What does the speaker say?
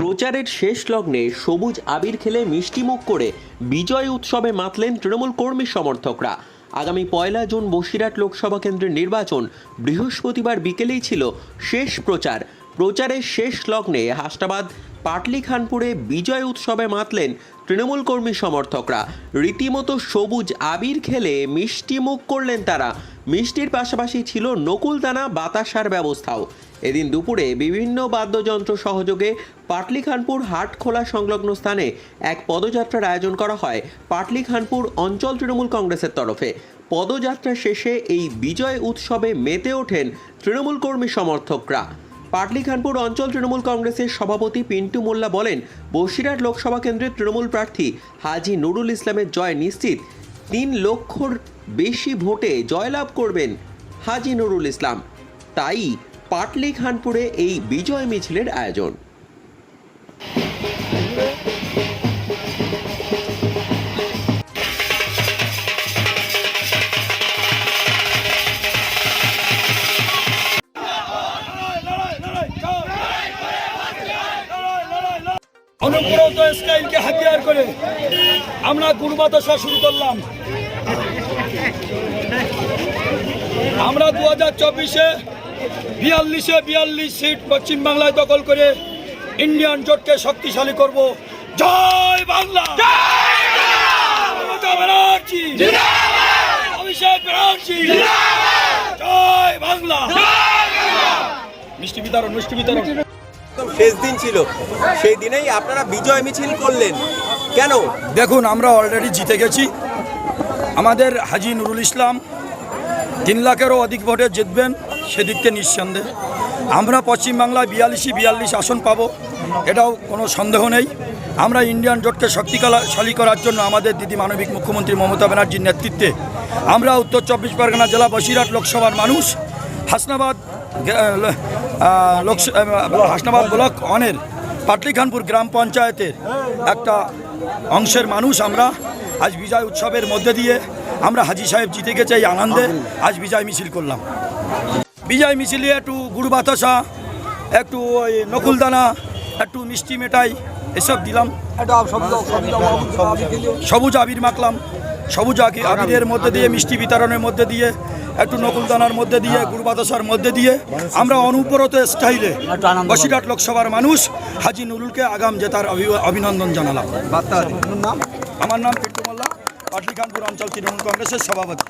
প্রচারের শেষ লগ্নে সবুজ আবির খেলে মিষ্টিমুখ করে বিজয় উৎসবে মাতলেন তৃণমূল কর্মী সমর্থকরা। আগামী পয়লা জুন বসিরহাট লোকসভা কেন্দ্রের নির্বাচন বৃহস্পতিবার বিকেলেই ছিল শেষ প্রচার। প্রচারের শেষ লগ্নে হাসনাবাদ পাটলি খানপুরে বিজয় উৎসবে মাতলেন তৃণমূল কর্মী সমর্থকরা। রীতিমতো সবুজ আবির খেলে মিষ্টি মুখ করলেন তারা। মিষ্টির পাশাপাশি ছিল নকুলদানা বাতাসার ব্যবস্থাও। এদিন দুপুরে বিভিন্ন বাদ্যযন্ত্র সহযোগে পাটলি খানপুর হাট খোলা সংলগ্ন স্থানে এক পদযাত্রার আয়োজন করা হয় পাটলি খানপুর অঞ্চল তৃণমূল কংগ্রেসের তরফে। পদযাত্রা শেষে এই বিজয় উৎসবে মেতে ওঠেন তৃণমূল কর্মী সমর্থকরা। পাটলি খানপুর অঞ্চল তৃণমূল কংগ্রেসের সভাপতি পিন্টু মোল্লা বলেন, বসিরহাট লোকসভা কেন্দ্রের তৃণমূল প্রার্থী হাজি নুরুল ইসলামের জয় নিশ্চিত। তিন লক্ষর বেশি ভোটে জয়লাভ করবেন হাজি নুরুল ইসলাম। তাই পাটলি খানপুরে এই বিজয় মিছিলের আয়োজন। অনুপ্রত স্টাইলকে হাতিয়ার করে আমরা গুরুবাদশা শুরু করলাম। আমরা দু হাজার চব্বিশে বিয়াল্লিশে বিয়াল্লিশ সিট পশ্চিমবাংলায় দখল করে ইন্ডিয়ান জোটকে শক্তিশালী করব। জয় বাংলা! অভিষেক ব্যানার্জি! জয় বাংলা! মিষ্টি বিতরণ মিষ্টি বিতরণ। একদম শেষ দিন ছিল। সেই দিনেই আপনারা বিজয় মিছিল করলেন। কেন? দেখুন, আমরা অলরেডি জিতে গেছি। আমাদের হাজি নুরুল ইসলাম তিন লাখেরও অধিক ভোটে জিতবেন সেদিককে নিঃসন্দেহ। আমরা পশ্চিমবাংলায় বিয়াল্লিশই বিয়াল্লিশ আসন পাবো, এটাও কোনো সন্দেহ নেই। আমরা ইন্ডিয়ান জোটকে শক্তিশালী করার জন্য আমাদের দিদি মানবিক মুখ্যমন্ত্রী মমতা ব্যানার্জির নেতৃত্বে। আমরা উত্তর চব্বিশ পরগনা জেলা বসিরহাট লোকসভার মানুষ, হাসনাবাদ হাসনাবাদ ব্লক অনের পাটলিখানপুর গ্রাম পঞ্চায়েতের একটা অংশের মানুষ আমরা। আজ বিজয় উৎসবের মধ্যে দিয়ে আমরা হাজি সাহেব জিতে গেছে এই আনন্দে। আজ বিজয় মিছিল করলাম। বিজয় মিছিলে একটু গুড় বাতাসা একটু ওই নকুলদানা একটু মিষ্টি মেটাই এসব দিলাম। সবুজ আবির মাখলাম। সবুজ আঁকি আবিরের মধ্যে দিয়ে মিষ্টি বিতরণের মধ্যে দিয়ে একটু নকুলদানার মধ্যে দিয়ে গুরুবাদশার মধ্যে দিয়ে আমরা অনুপরত স্টাইলে বসিরহাট লোকসভার মানুষ হাজি নুরুলকে আগাম জেতার অভি- অভিনন্দন জানালাম। আমার নাম পিন্টু মোল্লা পাটলিখানপুর অঞ্চল তৃণমূল কংগ্রেসের সভাপতি।